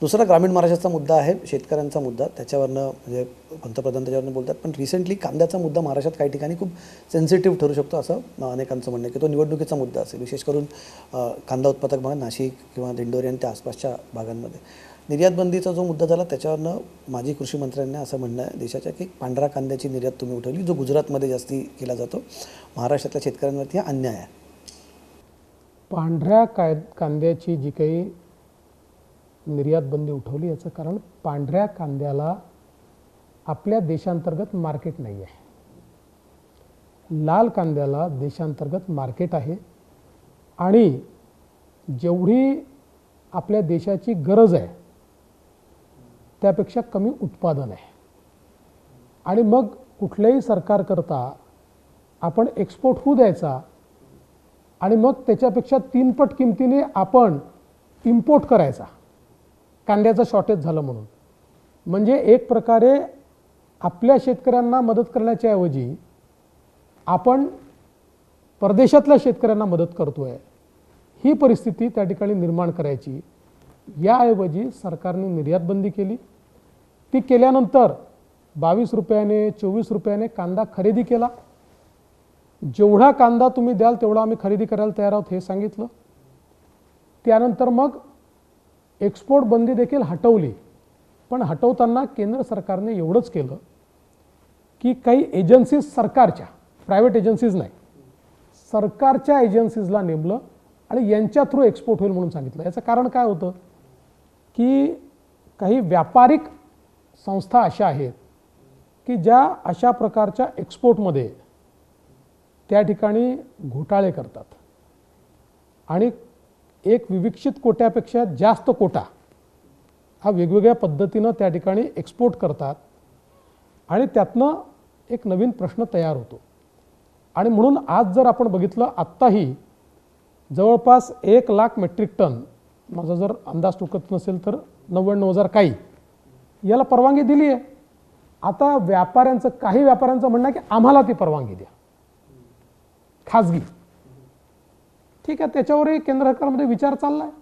दुसरा ग्रामीण महाराष्ट्राचा मुद्दा आहे शेतकऱ्यांचा मुद्दा. त्याच्यावरनं म्हणजे पंतप्रधान त्याच्यावरनं बोलतात पण रिसेंटली कांद्याचा मुद्दा महाराष्ट्रात काही ठिकाणी खूप सेन्सिटिव्ह ठरू शकतो असं अनेकांचं म्हणणं आहे. की तो निवडणुकीचा मुद्दा असेल. विशेष करून कांदा उत्पादक भाग नाशिक किंवा दिंडोरी आणि त्या आसपासच्या भागांमध्ये. निर्यात बंदीचा जो मुद्दा झाला त्याच्यावरनं माजी कृषी मंत्र्यांनी असं म्हणणं आहे देशाच्या की पांढऱ्या कांद्याची निर्यात तुम्ही उठवली जो गुजरातमध्ये जास्ती केला जातो. महाराष्ट्रातल्या शेतकऱ्यांवरती हा अन्याय आहे. पांढऱ्या काय कांद्याची जी काही निर्यात बंदी उठवली याचं कारण पांढऱ्या कांद्याला आपल्या देशांतर्गत मार्केट नाही आहे लाल कांद्याला देशांतर्गत मार्केट आहे आणि जेवढी आपल्या देशाची गरज आहे त्यापेक्षा कमी उत्पादन आहे. आणि मग कुठल्याही सरकारकरता आपण एक्सपोर्ट होऊ द्यायचा आणि मग त्याच्यापेक्षा तीनपट किमतीने आपण इम्पोर्ट करायचा. कांद्याचं शॉर्टेज झालं म्हणून. म्हणजे एक प्रकारे आपल्या शेतकऱ्यांना मदत करण्याच्या ऐवजी आपण परदेशातल्या शेतकऱ्यांना मदत करतोय ही परिस्थिती त्या ठिकाणी निर्माण करायची. याऐवजी सरकारने निर्यातबंदी केली. ती केल्यानंतर बावीस रुपयाने चोवीस रुपयाने कांदा खरेदी केला. जेवढा कांदा तुम्ही द्याल तेवढा आम्ही खरेदी करायला तयार आहोत हे सांगितलं. त्यानंतर मग एक्सपोर्ट बंदी देखील हटवली. पण हटवताना केंद्र सरकारने एवढंच केलं की काही एजन्सीज सरकारच्या प्रायव्हेट एजन्सीज नाही. सरकारच्या एजन्सीजला नेमलं आणि यांच्या थ्रू एक्सपोर्ट होईल म्हणून सांगितलं. याचं कारण काय होतं? की काही व्यापारिक संस्था अशा आहेत की ज्या अशा प्रकारच्या एक्सपोर्टमध्ये त्या ठिकाणी घोटाळे करतात. आणि एक विविक्षित कोट्यापेक्षा जास्त कोटा हा वेगवेगळ्या पद्धतीनं त्या ठिकाणी एक्सपोर्ट करतात आणि त्यातनं एक नवीन प्रश्न तयार होतो. आणि म्हणून आज जर आपण बघितलं आत्ताही जवळपास एक लाख मेट्रिक टन माझा जर अंदाज चुकत नसेल तर नव्याण्णव हजार काही याला परवानगी दिली आहे. आता व्यापाऱ्यांचं काही व्यापाऱ्यांचं म्हणणं आहे की आम्हाला ती परवानगी द्या. खाजगी. ठीक आहे त्याच्यावरही केंद्र सरकारमध्ये विचार चालला आहे